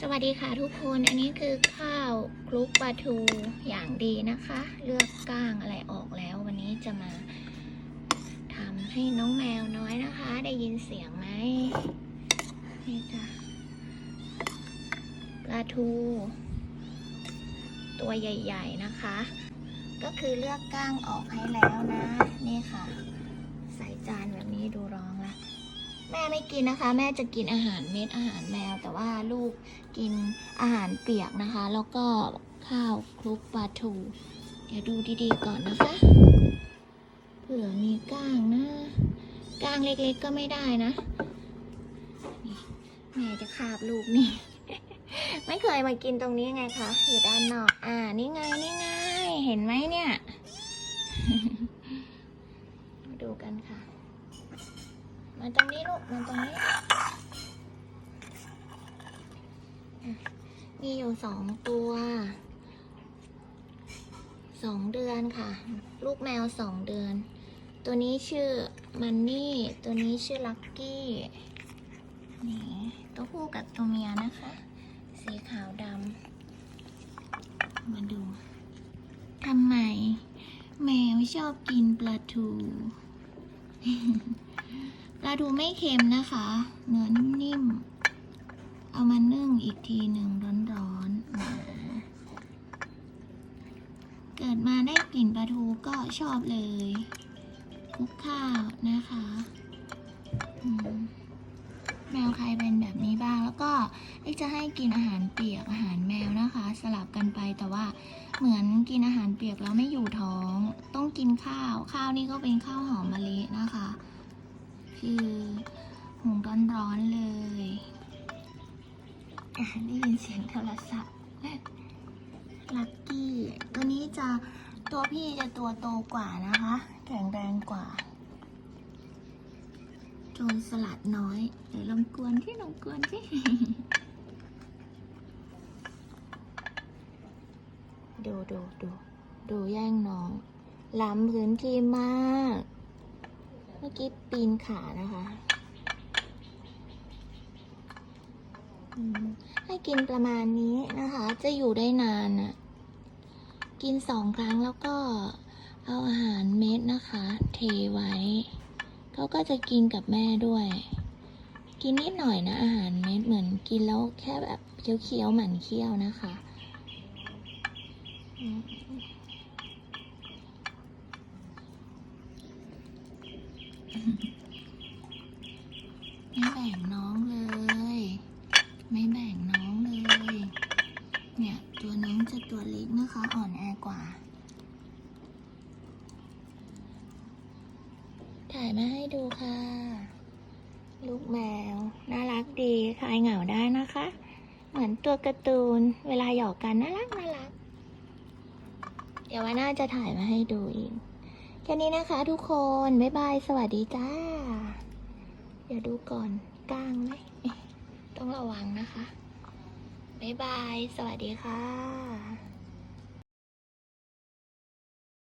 สวัสดีค่ะทุกคนอันนี้คือข้าวคลุกปลาทูอย่างดีนะคะ เลือกก้างอะไรออกแล้ว วันนี้จะมาทำให้น้องแมวน้อยนะคะ ได้ยินเสียงไหมนี่จ้ะปลาทู ตัวใหญ่ๆนะคะ ก็คือเลือกก้างออกให้แล้วนะ นี่ค่ะ ใส่จานแบบนี้ดูร้องละ แม่ไม่กินนะคะ แม่จะกินอาหารเม็ดอาหารแมว แต่ว่าลูกกินอาหารเปียกนะคะ แล้วก็ข้าวคลุกปลาทู เดี๋ยวดูดีๆก่อนนะคะเผื่อมีก้างนะ ก้างเล็กๆก็ไม่ได้นะแม่จะคาบลูกนี่ ไม่เคยมากินตรงนี้ไงคะอยู่ด้านนอก อ่า นี่ไง นี่ไง เห็นไหมเนี่ยมาดูกันค่ะ มาตรงนี้ลูก มาตรงนี้ มีอยู่สองตัว สองเดือนค่ะ ลูกแมวสองเดือน ตัวนี้ชื่อมันนี่ ตัวนี้ชื่อลักกี้นี่ตัวผู้กับตัวเมียนะคะ สีขาวดำ มาดูทำไม แมวชอบกินปลาทู ปลาทูไม่เค็มนะคะ เนื้อนิ่มๆ เอามานึ่งอีกทีหนึ่งร้อนๆ เกิดมาได้กลิ่นปลาทูก็ชอบเลยคลุกข้าวนะคะแมวใครเป็นแบบนี้บ้าง แล้วก็เอ็กจะให้กินอาหารเปียกอาหารแมวนะคะ สลับกันไปแต่ว่าเหมือนกินอาหารเปียกแล้วไม่อยู่ท้อง ต้องกินข้าว ข้าวนี่ก็เป็นข้าวหอมมะลินะคะ ได้ยินเสียงโทรศัพท์ลักกี้ตัวนี้จะตัวพี่จะตัวโตกว่านะคะ แข็งแรงกว่าโจรสลัดน้อยเดี๋ยวลองกวนที่ลองกวนที่ดูดูดูดูแย่งน้องล้ำพื้นที่มาก เมื่อกี้ปีนขานะคะอืม ให้กินประมาณนี้นะคะ จะอยู่ได้นานน่ะกินสองครั้งแล้วก็เอาอาหารเม็ดนะคะ เทไว้ เขาก็จะกินกับแม่ด้วย กินนิดหน่อยนะอาหารเม็ดเหมือนกินแล้วแค่แบบเคี้ยวๆหมันเคี้ยวนะคะอืมไม่แบ่งน้องเลย ไม่แบ่งน้องเลย เนี่ย ตัวน้องจะตัวเล็กนะคะ อ่อนแอกว่า ถ่ายมาให้ดูค่ะ ลูกแมว น่ารักดีคลายเหงาได้นะคะ เหมือนตัวการ์ตูน เวลาหยอกกันน่ารักน่ารัก เดี๋ยววันหน้าจะถ่ายมาให้ดูอีก แค่นี้นะคะทุกคน บ๊ายบาย สวัสดีจ้า เดี๋ยวดูก่อนก้างไหมต้องระวังนะคะ บ๊ายบาย สวัสดีค่ะ